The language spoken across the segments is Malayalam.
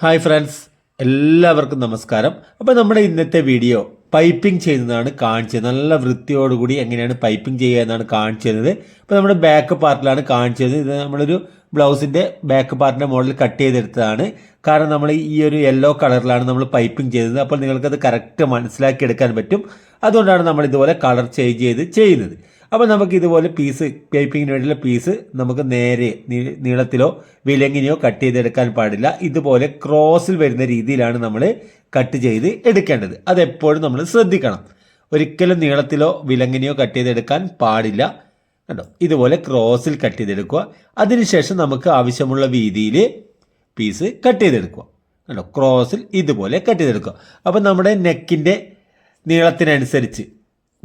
ഹായ് ഫ്രണ്ട്സ് എല്ലാവർക്കും നമസ്കാരം. അപ്പോൾ നമ്മുടെ ഇന്നത്തെ വീഡിയോ പൈപ്പിംഗ് ചെയ്യുന്നതാണ് കാണിച്ചത്. നല്ല വൃത്തിയോടുകൂടി എങ്ങനെയാണ് പൈപ്പിംഗ് ചെയ്യുക എന്നാണ് കാണിച്ചത് അപ്പോൾ നമ്മുടെ ബാക്ക് പാർട്ടിലാണ് കാണിച്ചത് ഇത് നമ്മളൊരു ബ്ലൗസിന്റെ ബാക്ക് പാർട്ടിന്റെ മോഡൽ കട്ട് ചെയ്തെടുത്തതാണ്. കാരണം നമ്മൾ ഈ ഒരു യെല്ലോ കളറിലാണ് നമ്മൾ പൈപ്പിംഗ് ചെയ്തത്. അപ്പോൾ നിങ്ങൾക്കത് കറക്റ്റ് മനസ്സിലാക്കി എടുക്കാൻ പറ്റും. അതുകൊണ്ടാണ് നമ്മൾ ഇതുപോലെ കളർ ചേഞ്ച് ചെയ്ത് ചെയ്യുന്നത്. അപ്പോൾ നമുക്ക് ഇതുപോലെ പീസ് പൈപ്പിങ്ങിന് വേണ്ടിയുള്ള പീസ് നമുക്ക് നേരെ നീളത്തിലോ വിലങ്ങിനെയോ കട്ട് ചെയ്തെടുക്കാൻ പാടില്ല. ഇതുപോലെ ക്രോസിൽ വരുന്ന രീതിയിലാണ് നമ്മൾ കട്ട് ചെയ്ത് എടുക്കേണ്ടത്. അതെപ്പോഴും നമ്മൾ ശ്രദ്ധിക്കണം. ഒരിക്കലും നീളത്തിലോ വിലങ്ങിനെയോ കട്ട് ചെയ്തെടുക്കാൻ പാടില്ല. കണ്ടോ? ഇതുപോലെ ക്രോസിൽ കട്ട് ചെയ്തെടുക്കുക. അതിനുശേഷം നമുക്ക് ആവശ്യമുള്ള വീതിയിൽ പീസ് കട്ട് ചെയ്തെടുക്കുക. കണ്ടോ? ക്രോസിൽ ഇതുപോലെ കട്ട് ചെയ്തെടുക്കുക. അപ്പോൾ നമ്മുടെ നെക്കിന്റെ നീളത്തിനനുസരിച്ച്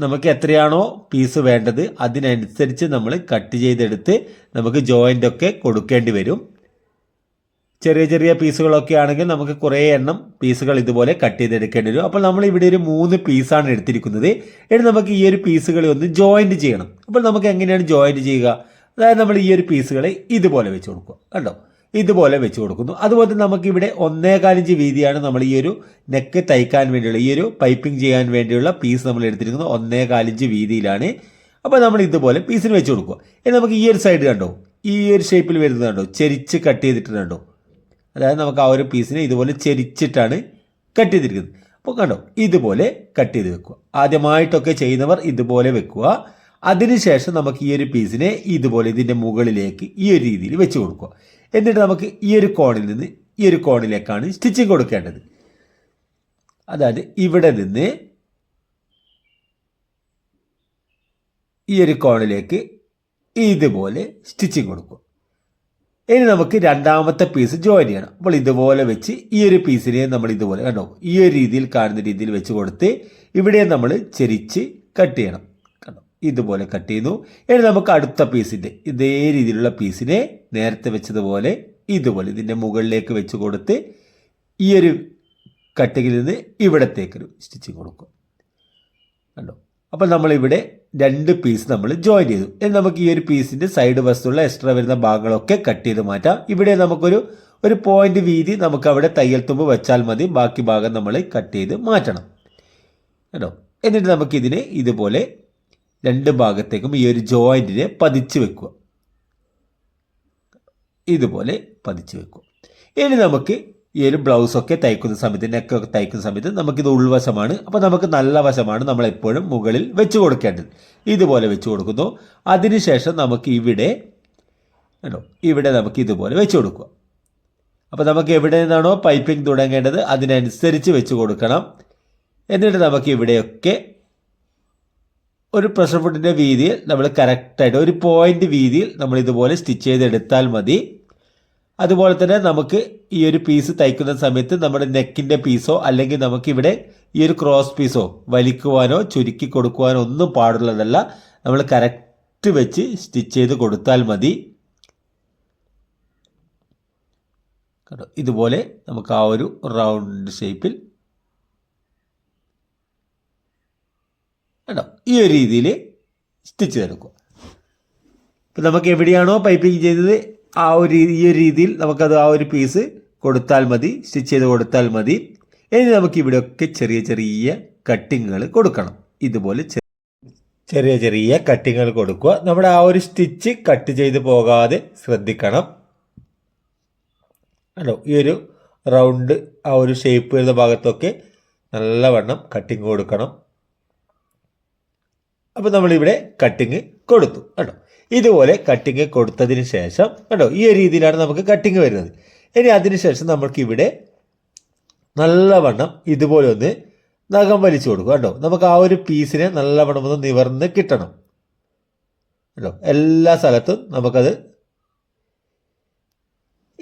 നമുക്ക് എത്രയാണോ പീസ് വേണ്ടത് അതിനനുസരിച്ച് നമ്മൾ കട്ട് ചെയ്തെടുത്ത് നമുക്ക് ജോയിന്റ് ഒക്കെ കൊടുക്കേണ്ടി വരും. ചെറിയ ചെറിയ പീസുകളൊക്കെ ആണെങ്കിൽ നമുക്ക് കുറേ എണ്ണം പീസുകൾ ഇതുപോലെ കട്ട് ചെയ്തെടുക്കേണ്ടി വരും. അപ്പോൾ നമ്മൾ ഇവിടെ ഒരു മൂന്ന് പീസാണ് എടുത്തിരിക്കുന്നത്. ഇനി നമുക്ക് ഈ ഒരു പീസുകളെ ഒന്ന് ജോയിന്റ് ചെയ്യണം. അപ്പോൾ നമുക്ക് എങ്ങനെയാണ് ജോയിന്റ് ചെയ്യുക? അതായത് നമ്മൾ ഈ ഒരു പീസുകളെ ഇതുപോലെ വെച്ച് കൊടുക്കുക. കണ്ടോ? ഇതുപോലെ വെച്ച് കൊടുക്കുന്നു. അതുപോലെ നമുക്കിവിടെ ഒന്നേകാലിഞ്ച് വീതിയാണ് നമ്മൾ ഈ ഒരു നെക്ക് തയ്ക്കാൻ വേണ്ടിയുള്ള ഈ ഒരു പൈപ്പിംഗ് ചെയ്യാൻ വേണ്ടിയുള്ള പീസ് നമ്മൾ എടുത്തിരിക്കുന്നത്. ഒന്നേകാലിഞ്ച് വീതിയിലാണ്. അപ്പോൾ നമ്മൾ ഇതുപോലെ പീസിന് വെച്ച് കൊടുക്കുക. ഇനി നമുക്ക് ഈ ഒരു സൈഡ് കണ്ടോ? ഈ ഒരു ഷേപ്പിൽ വരുന്നത് കണ്ടോ? ചെരിച്ച് കട്ട് ചെയ്തിട്ട് കണ്ടോ? അതായത് നമുക്ക് ആ ഒരു പീസിനെ ഇതുപോലെ ചെരിച്ചിട്ടാണ് കട്ട് ചെയ്തിരിക്കുന്നത്. അപ്പോൾ കണ്ടോ? ഇതുപോലെ കട്ട് ചെയ്ത് വെക്കുക. ആദ്യമായിട്ടൊക്കെ ചെയ്യുന്നവർ ഇതുപോലെ വെക്കുക. അതിനുശേഷം നമുക്ക് ഈ ഒരു പീസിനെ ഇതുപോലെ ഇതിന്റെ മുകളിലേക്ക് ഈ ഒരു രീതിയിൽ വെച്ച് കൊടുക്കുക. എന്നിട്ട് നമുക്ക് ഈ ഒരു കോണിൽ നിന്ന് ഈ ഒരു കോണിലേക്കാണ് സ്റ്റിച്ചിങ് കൊടുക്കേണ്ടത്. അതായത് ഇവിടെ നിന്ന് ഈ ഒരു കോണിലേക്ക് ഇതുപോലെ സ്റ്റിച്ചിങ് കൊടുക്കും. ഇനി നമുക്ക് രണ്ടാമത്തെ പീസ് ജോയിൻ ചെയ്യണം. അപ്പോൾ ഇതുപോലെ വെച്ച് ഈ ഒരു പീസിനെ നമ്മൾ ഇതുപോലെ കണ്ടോ? ഈ ഒരു രീതിയിൽ കാണുന്ന രീതിയിൽ വെച്ച് കൊടുത്ത് ഇവിടെ നമ്മൾ ചെരിച്ച് കട്ട് ചെയ്യണം. കണ്ടോ? ഇതുപോലെ കട്ട് ചെയ്യുന്നു. ഇനി നമുക്ക് അടുത്ത പീസിന്റെ ഇതേ രീതിയിലുള്ള പീസിനെ നേരത്തെ വെച്ചതുപോലെ ഇതുപോലെ ഇതിന്റെ മുകളിലേക്ക് വെച്ച് കൊടുത്ത് ഈ ഒരു കട്ടിങ്ങിൽ നിന്ന് ഇവിടത്തേക്കൊരു സ്റ്റിച്ചിങ് കൊടുക്കും. കണ്ടോ? അപ്പോൾ നമ്മളിവിടെ രണ്ട് പീസ് നമ്മൾ ജോയിൻ ചെയ്തു. ഇനി നമുക്ക് ഈ ഒരു പീസിന്റെ സൈഡ് വസ്തുള്ള എക്സ്ട്രാ വരുന്ന ഭാഗങ്ങളൊക്കെ കട്ട് ചെയ്ത് മാറ്റാം. ഇവിടെ നമുക്കൊരു ഒരു പോയിന്റ് വീതി നമുക്ക് അവിടെ തയ്യൽ തുമ്പ് വെച്ചാൽ മതി. ബാക്കി ഭാഗം നമ്മൾ കട്ട് ചെയ്ത് മാറ്റണം. കേട്ടോ എന്നിട്ട് നമുക്കിതിനെ ഇതുപോലെ രണ്ട് ഭാഗത്തേക്കും ഈ ഒരു ജോയിന്റിനെ പതിച്ച് വെക്കുക. ഇതുപോലെ പതിച്ചു വെക്കും. ഇനി നമുക്ക് ഈ ഒരു ബ്ലൗസൊക്കെ തയ്ക്കുന്ന സമയത്ത് നെക്കൊക്കെ തയ്ക്കുന്ന സമയത്ത് നമുക്കിത് ഉൾവശമാണ്. അപ്പോൾ നമുക്ക് നല്ല വശമാണ് നമ്മൾ എപ്പോഴും മുകളിൽ വെച്ച് കൊടുക്കേണ്ടത്. ഇതുപോലെ വെച്ച് കൊടുക്കുന്നു. അതിനുശേഷം നമുക്ക് ഇവിടെ കേട്ടോ ഇവിടെ നമുക്ക് ഇതുപോലെ വെച്ച് കൊടുക്കുക. അപ്പോൾ നമുക്ക് എവിടെ നിന്നാണോ പൈപ്പിംഗ് തുടങ്ങേണ്ടത് അതിനനുസരിച്ച് വെച്ച് കൊടുക്കണം. എന്നിട്ട് നമുക്ക് ഇവിടെയൊക്കെ ഒരു പ്രഷർ ഫുഡിന്റെ വീതിയിൽ നമ്മൾ കറക്റ്റായിട്ട് ഒരു പോയിന്റ് വീതിയിൽ നമ്മൾ ഇതുപോലെ സ്റ്റിച്ച് ചെയ്തെടുത്താൽ മതി. അതുപോലെ തന്നെ നമുക്ക് ഈ ഒരു പീസ് തയ്ക്കുന്ന സമയത്ത് നമ്മുടെ നെക്കിന്റെ പീസോ അല്ലെങ്കിൽ നമുക്കിവിടെ ഈ ഒരു ക്രോസ് പീസോ വലിക്കുവാനോ ചുരുക്കി കൊടുക്കുവാനോ ഒന്നും പാടുള്ളതല്ല. നമ്മൾ കറക്റ്റ് വെച്ച് സ്റ്റിച്ച് ചെയ്ത് കൊടുത്താൽ മതി. ഇതുപോലെ നമുക്ക് ആ ഒരു റൗണ്ട് ഷേപ്പിൽ കണ്ടോ? ഈ ഒരു രീതിയിൽ സ്റ്റിച്ച് ചെയ്തെടുക്കുക ഇപ്പം നമുക്ക് എവിടെയാണോ പൈപ്പിംഗ് ചെയ്തത് ആ ഒരു ഈ ഒരു രീതിയിൽ നമുക്കത് ആ ഒരു പീസ് കൊടുത്താൽ മതി സ്റ്റിച്ച് ചെയ്ത് കൊടുത്താൽ മതി. ഇനി നമുക്ക് ഇവിടെയൊക്കെ ചെറിയ ചെറിയ കട്ടിങ്ങുകൾ കൊടുക്കണം. ഇതുപോലെ ചെറിയ ചെറിയ കട്ടിങ്ങുകൾ കൊടുക്കുക. നമ്മുടെ ആ ഒരു സ്റ്റിച്ച് കട്ട് ചെയ്ത് പോകാതെ ശ്രദ്ധിക്കണം. അല്ലോ ഈ ഒരു റൗണ്ട് ആ ഒരു ഷേപ്പ് വരുന്ന ഭാഗത്തൊക്കെ നല്ലവണ്ണം കട്ടിങ് കൊടുക്കണം. അപ്പോൾ നമ്മളിവിടെ കട്ടിങ് കൊടുത്തു കേട്ടോ ഇതുപോലെ കട്ടിങ് കൊടുത്തതിന് ശേഷം കേട്ടോ ഈ രീതിയിലാണ് നമുക്ക് കട്ടിങ് വരുന്നത്. ഇനി അതിന് ശേഷം നമുക്ക് ഇവിടെ നല്ലവണ്ണം ഇതുപോലെ ഒന്ന് നഖം വലിച്ചു കൊടുക്കും കേട്ടോ നമുക്ക് ആ ഒരു പീസിനെ നല്ലവണ്ണം ഒന്ന് നിവർന്ന് കിട്ടണം. കേട്ടോ എല്ലാ സ്ഥലത്തും നമുക്കത്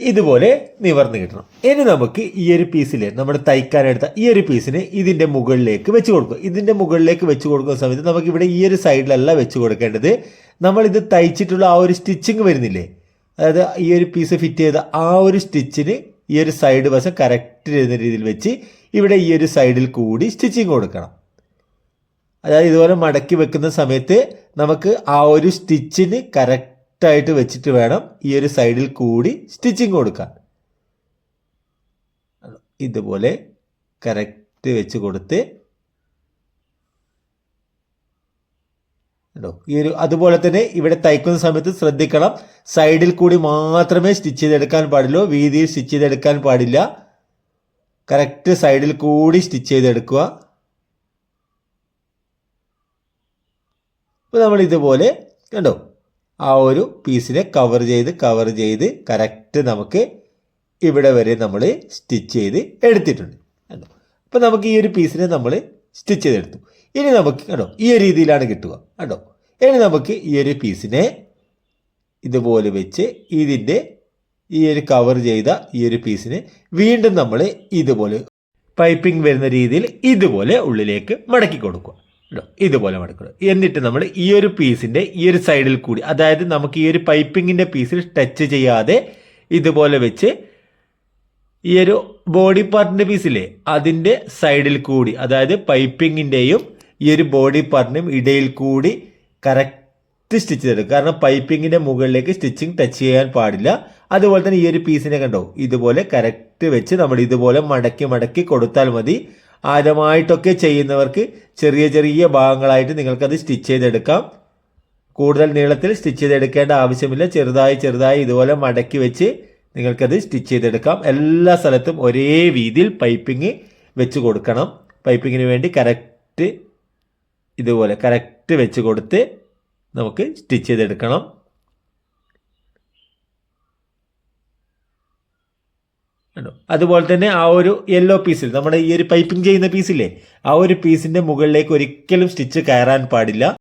ഇതുപോലെ നിവർന്ന് കിട്ടണം. ഇനി നമുക്ക് ഈ ഒരു പീസിൽ നമ്മൾ തയ്ക്കാനെടുത്ത ഈ ഒരു പീസിനെ ഇതിന്റെ മുകളിലേക്ക് വെച്ച് കൊടുക്കുക. ഇതിന്റെ മുകളിലേക്ക് വെച്ച് കൊടുക്കുന്ന സമയത്ത് നമുക്ക് ഇവിടെ ഈ ഒരു സൈഡിലല്ല വെച്ച് കൊടുക്കേണ്ടത്. നമ്മളിത് തയ്ച്ചിട്ടുള്ള ആ ഒരു സ്റ്റിച്ചിങ് വരുന്നില്ലേ? അതായത് ഈ ഒരു പീസ് ഫിറ്റ് ചെയ്ത ആ ഒരു സ്റ്റിച്ചിന് ഈ ഒരു സൈഡ് വശം കറക്റ്റ് വരുന്ന രീതിയിൽ വെച്ച് ഇവിടെ ഈ ഒരു സൈഡിൽ കൂടി സ്റ്റിച്ചിങ് കൊടുക്കണം. അതായത് ഇതുപോലെ മടക്കി വെക്കുന്ന സമയത്ത് നമുക്ക് ആ ഒരു സ്റ്റിച്ചിന് കറക്റ്റായിട്ട് വെച്ചിട്ട് വേണം ഈ ഒരു സൈഡിൽ കൂടി സ്റ്റിച്ചിങ് കൊടുക്കാൻ. ഇതുപോലെ കറക്റ്റ് വെച്ച് കൊടുത്ത് കണ്ടോ ഈ ഒരു അതുപോലെ തന്നെ ഇവിടെ തയ്ക്കുന്ന സമയത്ത് ശ്രദ്ധിക്കണം സൈഡിൽ കൂടി മാത്രമേ സ്റ്റിച്ച് ചെയ്തെടുക്കാൻ പാടുള്ളൂ വീതിയിൽ സ്റ്റിച്ച് ചെയ്തെടുക്കാൻ പാടില്ല. കറക്റ്റ് സൈഡിൽ കൂടി സ്റ്റിച്ച് ചെയ്തെടുക്കുക. അപ്പോൾ നമ്മൾ ഇതുപോലെ കണ്ടോ ആ ഒരു പീസിനെ കവർ ചെയ്ത് കവർ ചെയ്ത് കറക്റ്റ് നമുക്ക് ഇവിടെ വരെ നമ്മൾ സ്റ്റിച്ച് ചെയ്ത് എടുത്തിട്ടുണ്ട്. കണ്ടോ? അപ്പോൾ നമുക്ക് ഈ ഒരു പീസിനെ നമ്മൾ സ്റ്റിച്ച് ചെയ്തെടുത്തു ഇനി നമുക്ക് കണ്ടോ ഈ ഒരു രീതിയിലാണ് കിട്ടുക. കണ്ടോ? ഇനി നമുക്ക് ഈ ഒരു പീസിനെ ഇതുപോലെ വെച്ച് ഇതിന്റെ ഈ ഒരു കവർ ചെയ്ത ഈ ഒരു പീസിനെ വീണ്ടും നമ്മൾ ഇതുപോലെ പൈപ്പിംഗ് വരുന്ന രീതിയിൽ ഇതുപോലെ ഉള്ളിലേക്ക് മടക്കി കൊടുക്കുക. കേട്ടോ ഇതുപോലെ മടക്കുക എന്നിട്ട് നമ്മൾ ഈ ഒരു പീസിന്റെ ഈ ഒരു സൈഡിൽ കൂടി അതായത് നമുക്ക് ഈ ഒരു പൈപ്പിങ്ങിന്റെ പീസിൽ ടച്ച് ചെയ്യാതെ ഇതുപോലെ വെച്ച് ഈ ഒരു ബോഡി പാർട്ടിന്റെ പീസില്ലേ അതിന്റെ സൈഡിൽ കൂടി അതായത് പൈപ്പിങ്ങിന്റെയും ഈ ഒരു ബോഡി പാർട്ടിനും ഇടയിൽ കൂടി കറക്റ്റ് സ്റ്റിച്ച് ചെയ്തെടുക്കും. കാരണം പൈപ്പിങ്ങിന്റെ മുകളിലേക്ക് സ്റ്റിച്ചിങ് ടച്ച് ചെയ്യാൻ പാടില്ല. അതുപോലെ തന്നെ ഈ ഒരു പീസിനെ കണ്ടോ ഇതുപോലെ കറക്റ്റ് വെച്ച് നമ്മൾ ഇതുപോലെ മടക്കി മടക്കി കൊടുത്താൽ മതി. ആഴമായിട്ടൊക്കെ ചെയ്യുന്നവർക്ക് ചെറിയ ചെറിയ ഭാഗങ്ങളായിട്ട് നിങ്ങൾക്കത് സ്റ്റിച്ച് ചെയ്തെടുക്കാം. കൂടുതൽ നീളത്തിൽ സ്റ്റിച്ച് ചെയ്തെടുക്കേണ്ട ആവശ്യമില്ല. ചെറുതായി ചെറുതായി ഇതുപോലെ മടക്കി വെച്ച് നിങ്ങൾക്കത് സ്റ്റിച്ച് ചെയ്തെടുക്കാം. എല്ലാ സ്ഥലത്തും ഒരേ രീതിയിൽ പൈപ്പിംഗ് വെച്ച് കൊടുക്കണം. പൈപ്പിങ്ങിന് വേണ്ടി കറക്റ്റ് ഇതുപോലെ കറക്റ്റ് വെച്ച് കൊടുത്ത് നമുക്ക് സ്റ്റിച്ച് ചെയ്തെടുക്കണം. കണ്ടോ? അതുപോലെ തന്നെ ആ ഒരു യെല്ലോ പീസിൽ നമ്മുടെ ഈ ഒരു പൈപ്പിംഗ് ചെയ്യുന്ന പീസില്ലേ ആ ഒരു പീസിന്റെ മുകളിലേക്ക് ഒരിക്കലും സ്റ്റിച്ച് കയറാൻ പാടില്ല.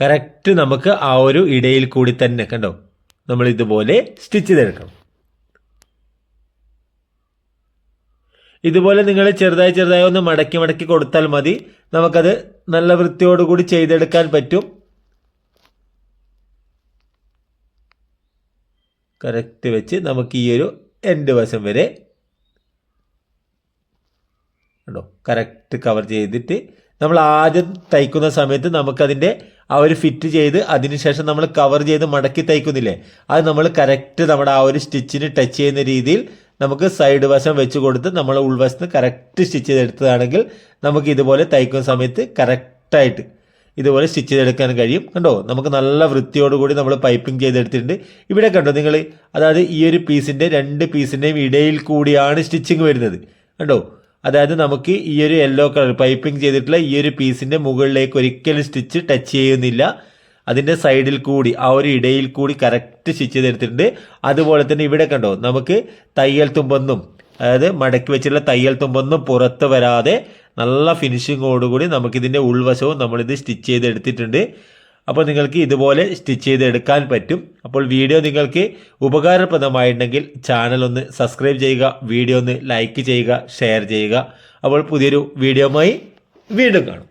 കറക്റ്റ് നമുക്ക് ആ ഒരു ഇടയിൽ കൂടി തന്നെ കണ്ടോ? നമ്മൾ ഇതുപോലെ സ്റ്റിച്ച് ചെയ്തെടുക്കണം. ഇതുപോലെ നിങ്ങൾ ചെറുതായി ചെറുതായി ഒന്ന് മടക്കി മടക്കി കൊടുത്താൽ മതി. നമുക്കത് നല്ല വൃത്തിയോടുകൂടി ചെയ്തെടുക്കാൻ പറ്റും. കറക്റ്റ് വെച്ച് നമുക്ക് ഈ ഒരു എൻഡ് വശം വരെ ഉണ്ടോ കറക്റ്റ് കവർ ചെയ്തിട്ട് നമ്മൾ ആദ്യം തയ്ക്കുന്ന സമയത്ത് നമുക്കതിന്റെ ആ ഒരു ഫിറ്റ് ചെയ്ത് അതിനുശേഷം നമ്മൾ കവർ ചെയ്ത് മടക്കി തയ്ക്കുന്നില്ലേ? അത് നമ്മൾ കറക്റ്റ് നമ്മുടെ ആ ഒരു സ്റ്റിച്ചിന് ടച്ച് ചെയ്യുന്ന രീതിയിൽ നമുക്ക് സൈഡ് വശം വെച്ച് കൊടുത്ത് നമ്മൾ ഉൾവശത്ത് കറക്റ്റ് സ്റ്റിച്ച് ചെയ്തെടുത്തതാണെങ്കിൽ നമുക്ക് ഇതുപോലെ തയ്ക്കുന്ന സമയത്ത് കറക്റ്റായിട്ട് ഇതുപോലെ സ്റ്റിച്ച് ചെയ്തെടുക്കാൻ കഴിയും. കണ്ടോ? നമുക്ക് നല്ല വൃത്തിയോടുകൂടി നമ്മൾ പൈപ്പിംഗ് ചെയ്തെടുത്തിട്ടുണ്ട്. ഇവിടെ കണ്ടോ നിങ്ങൾ അതായത് ഈ ഒരു പീസിന്റെ രണ്ട് പീസിന്റെയും ഇടയിൽ കൂടിയാണ് സ്റ്റിച്ചിങ് വരുന്നത്. കണ്ടോ? അതായത് നമുക്ക് ഈ ഒരു യെല്ലോ കളർ പൈപ്പിംഗ് ചെയ്തിട്ടുള്ള ഈ ഒരു പീസിന്റെ മുകളിലേക്ക് ഒരിക്കലും സ്റ്റിച്ച് ടച്ച് ചെയ്യുന്നില്ല. അതിന്റെ സൈഡിൽ കൂടി ആ ഒരു ഇടയിൽ കൂടി കറക്റ്റ് സ്റ്റിച്ച് ചെയ്തെടുത്തിട്ടുണ്ട്. അതുപോലെ തന്നെ ഇവിടെ കണ്ടോ? നമുക്ക് തയ്യൽ തുമ്പൊന്നും അതായത് മടക്കി വെച്ചിട്ടുള്ള തയ്യൽ തുമ്പൊന്നും പുറത്ത് വരാതെ നല്ല ഫിനിഷിങ്ങോടുകൂടി നമുക്കിതിന്റെ ഉൾവശവും നമ്മളിത് സ്റ്റിച്ച് ചെയ്തെടുത്തിട്ടുണ്ട്. അപ്പോൾ നിങ്ങൾക്ക് ഇതുപോലെ സ്റ്റിച്ച് ചെയ്തെടുക്കാൻ പറ്റും. അപ്പോൾ വീഡിയോ നിങ്ങൾക്ക് ഉപകാരപ്രദമായിട്ടുണ്ടെങ്കിൽ ചാനൽ ഒന്ന് സബ്സ്ക്രൈബ് ചെയ്യുക വീഡിയോ ഒന്ന് ലൈക്ക് ചെയ്യുക ഷെയർ ചെയ്യുക. അപ്പോൾ പുതിയൊരു വീഡിയോയുമായി വീണ്ടും കാണും.